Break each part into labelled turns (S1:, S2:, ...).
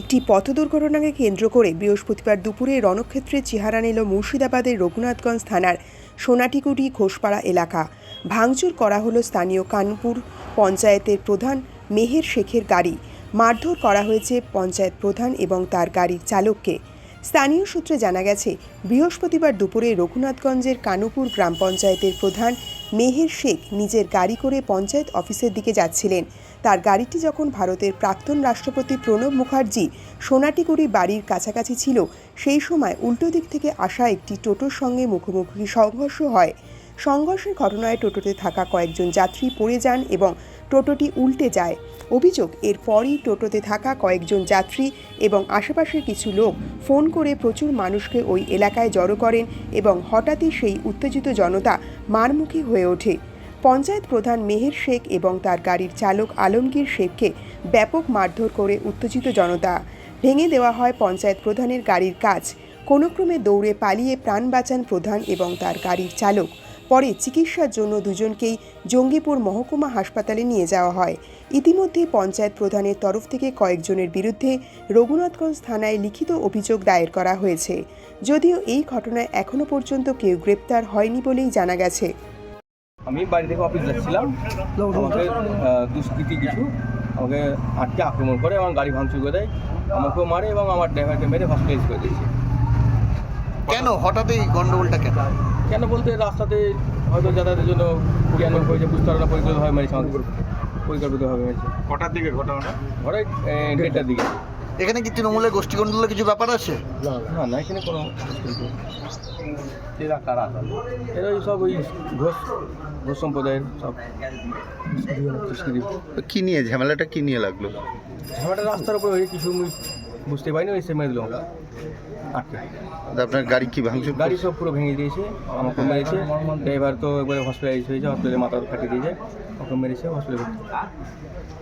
S1: একটি পথ দুর্ঘটনাকে কেন্দ্র করে বৃহস্পতিবার দুপুরে রণক্ষেত্রের চেহারা নিল মুর্শিদাবাদের রঘুনাথগঞ্জ থানার সোনাটিকুটি ঘোষপাড়া এলাকা। ভাঙচুর করা হলো স্থানীয় কানপুর পঞ্চায়েতের প্রধান মেহের শেখের গাড়ি। মারধর করা হয়েছে পঞ্চায়েত প্রধান এবং তার গাড়ির চালককে। স্থানীয় সূত্রে জানা গেছে, বৃহস্পতিবার দুপুরে রঘুনাথগঞ্জের কানুপুর গ্রাম পঞ্চায়েতের প্রধান মেহের শেখ নিজের গাড়ি করে পঞ্চায়েত অফিসের দিকে যাচ্ছিলেন। তার গাড়িটি যখন ভারতের প্রাক্তন রাষ্ট্রপতি প্রণব মুখার্জি সোনাটিগুড়ি বাড়ির কাছাকাছি ছিল, সেই সময় উল্টো দিক থেকে আসা একটি টোটোর সঙ্গে মুখোমুখি সংঘর্ষ হয়। সংঘর্ষের ঘটনায় টোটোতে থাকা কয়েকজন যাত্রী পড়ে যান এবং টোটোটি উল্টে যায়। অভিযোগ, এরপরই টোটোতে থাকা কয়েকজন যাত্রী এবং আশেপাশের কিছু লোক ফোন করে প্রচুর মানুষকে ওই এলাকায় জড়ো করেন এবং হঠাৎই সেই উত্তেজিত জনতা মারমুখী হয়ে ওঠে। পঞ্চায়েত প্রধান মেহের শেখ এবং তার গাড়ির চালক আলমগীর শেখকে ব্যাপক মারধর করে উত্তেজিত জনতা। ভেঙে দেওয়া হয় পঞ্চায়েত প্রধানের গাড়ির কাজ। কোনো ক্রমে দৌড়ে পালিয়ে প্রাণ বাঁচান প্রধান এবং তার গাড়ির চালক। পরে চিকিৎসার জন্য দুজনকেই জঙ্গিপুর মহকুমা হাসপাতালে নিয়ে যাওয়া হয়। ইতিমধ্যে পঞ্চায়েত প্রধানের তরফ থেকে কয়েকজনের বিরুদ্ধে রঘুনাথগঞ্জ থানায় লিখিত অভিযোগ দায়ের করা হয়েছে। যদিও এই ঘটনায় এখনও পর্যন্ত কেউ গ্রেপ্তার হয়নি বলেই জানা গেছে।
S2: আমি বাড়ি থেকে অফিস যাচ্ছিলাম। আমাকে দুষ্কৃতী কিছু আমাকে আটকে আক্রমণ করে আমার গাড়ি ভাঙচুর করে দেয়। আমাকেও মারে এবং আমার ড্রাইভারকে মেরে হসপিটালাইজ করে দিয়েছে।
S3: কেন? হঠাৎ এই গন্ডগোলটা কেন?
S2: কেন বলতে রাস্তাতে হয়তো যাতায়াতের জন্য কুড়িয়ানো হয়েছে বুঝতে পারে না পরিকল্পিতভাবে মেরেছে আমাকে। পরিকল্পিতভাবে মেরেছে।
S4: কটার দিকে ঘটনাটা?
S2: ঘরে দেড়টার দিকে।
S3: এখানে কি তৃণমূলের গোষ্ঠী গন্ডলের কিছু ব্যাপার আছে?
S2: না না এখানে কোনো এরা কারা? এরা সব ওই ঘোষ ঘোষ সম্প্রদায়ের সব
S3: কি নিয়ে ঝামেলাটা কি নিয়ে লাগল?
S2: ঝামেলাটা রাস্তার উপরে হয়ে কিছু বুঝতে পারিনি ওই সে মেরে দিল আমরা আটকে
S3: আপনার গাড়ি কি ভাঙচুর
S2: গাড়ি সব পুরো ভেঙে দিয়েছে আমাকে মেরেছে। ড্রাইভার তো একবারে হসপিটালাইজ হয়েছে হসপিটালে মাথা ফাটিয়ে দিয়েছে ওকে মেরেছে হসপিটালে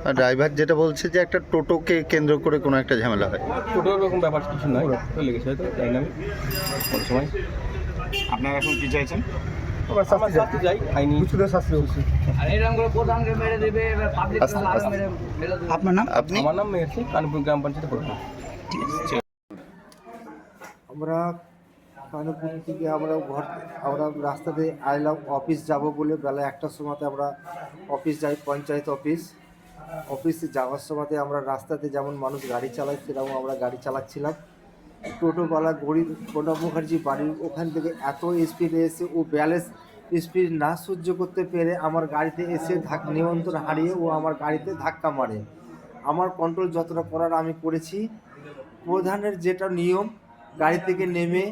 S3: আর ড্রাইভার যেটা বলছে যে একটা টোটোকে কেন্দ্র করে কোনো একটা ঝামেলা হয়।
S2: টোটো রকম ব্যাপার কিছু নয় তো লেগেছে হয়তো তাই না আমি। কোনো সময়।
S4: আপনারা এখন কি চাইছেন?
S3: আপনার নাম? আপনি?
S2: আমার নাম মেয়েছে কানপুর গ্রাম পঞ্চায়েত
S5: আমরা কানপুর থেকে আমরা ঘর আমরা রাস্তাতে আইলাম, অফিস যাব বলে বেলা একটার সময়তে আমরা অফিস যাই, পঞ্চায়েত অফিস। অফিসে যাওয়ার সময়তে আমরা রাস্তাতে যেমন মানুষ গাড়ি চালায়, সেরকম আমরা গাড়ি চালাচ্ছিলাম। টোটোওয়ালা গরিব প্রণব মুখার্জি বাড়ির ওখান থেকে এত স্পিডে এসে, ও ব্যালেন্স স্পিড না সহ্য করতে পেরে আমার গাড়িতে এসে ধাক, নিয়ন্ত্রণ হারিয়ে ও আমার গাড়িতে ধাক্কা মারে। আমার কন্ট্রোল যতটা করার আমি করেছি। প্রধানের যেটা নিয়ম, গাড়ি থেকে নেমে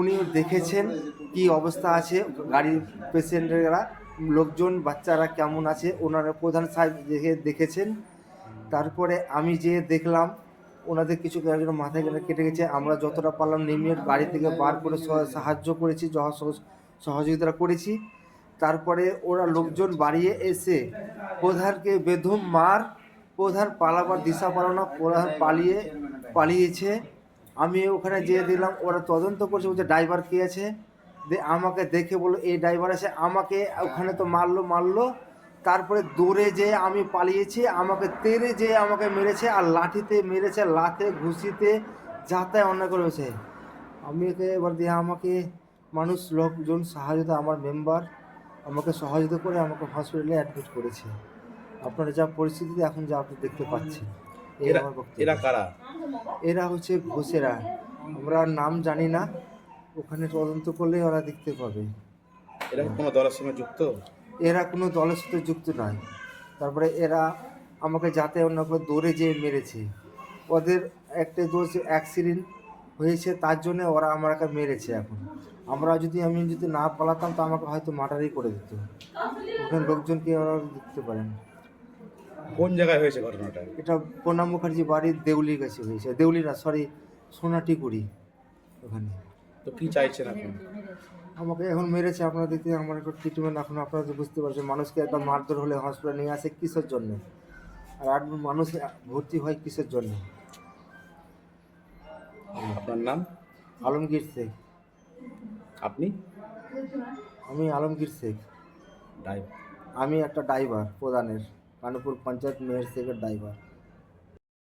S5: উনি দেখেছেন কি অবস্থা আছে, গাড়ির পেশেন্টেরা লোকজন, বাচ্চারা কেমন আছে, ওনারা প্রধান সাহেব দেখে দেখেছেন। তারপরে আমি যে দেখলাম, ওনাদের কিছু একজন মাথায় কেটে গেছে, আমরা যতটা পারলাম নেমে গাড়ি থেকে বার করে সাহায্য করেছি সহযোগিতা করেছি। তারপরে ওরা লোকজন বাড়িয়ে এসে প্রধানকে বেধুম মার প্রধান পালাবার দিশা পালো না প্রধান পালিয়ে, পালিয়েছে। আমি ওখানে যেয়ে দিলাম ওরা তদন্ত করছে, বলছে, ড্রাইভার কে আছে? আমাকে দেখে বলল, এই ড্রাইভার আছে। আমাকে ওখানে তো মারলো মারলো। তারপরে দৌড়ে যেয়ে আমি পালিয়েছি। আমাকে তেড়ে যেয়ে আমাকে মেরেছে, আর লাঠিতে মেরেছে, লাথে, ঘুষিতে যাতায় অন্যায় করেছে আমি এবার দিয়ে আমাকে মানুষ লোকজন সাহায্যতা আমার মেম্বার আমাকে সহযোগিতা করে আমাকে হসপিটালে অ্যাডমিট করেছে। আপনারা যা পরিস্থিতিতে এখন যা আপনি দেখতে পাচ্ছেন
S4: এরা- কারা?
S5: এরা হচ্ছে ঘোষেরা। আমরা নাম জানি না ওখানে তদন্ত করলে ওরা দেখতে পাবে।
S4: এরা কোনো দলের সঙ্গে যুক্ত?
S5: এরা কোনো দলের সাথে যুক্ত নয়। তারপরে এরা আমাকে যাতে অন্য করে দৌড়ে যেয়ে মেরেছে। ওদের একটা দোষ অ্যাক্সিডেন্ট হয়েছে তার জন্য ওরা আমাকে মেরেছে এখন। আমরা যদি আমি যদি না পালাতাম তো আমাকে হয়তো মার্ডারই করে দিত। ওখানে লোকজনকে ওরা দেখতে পারেন?
S4: কোন জায়গায় হয়েছে ঘটনাটা?
S5: এটা প্রণাম মুখার্জি বাড়ির দেউলির কাছে হয়েছে। দেউলি না সরি সোনাটিকুড়ি ওখানে।
S4: তো কি চাইছেন আপনি?
S5: আমাকে এখন মেরেছে আপনারা দেখতে আমার একটা ট্রিটমেন্ট এখন আপনারা তো বুঝতে পারছেন মানুষকে একটা মারধর হলে হসপিটালে নিয়ে আসে কিসের জন্য? আর আট মানুষ ভর্তি হয় কিসের জন্য?
S4: আপনার নাম?
S5: আলমগীর শেখ।
S4: আপনি?
S5: আমি আলমগীর শেখ। আমি একটা ড্রাইভার প্রধানের। কানপুর পঞ্চায়েত মেয়র শেখের ড্রাইভার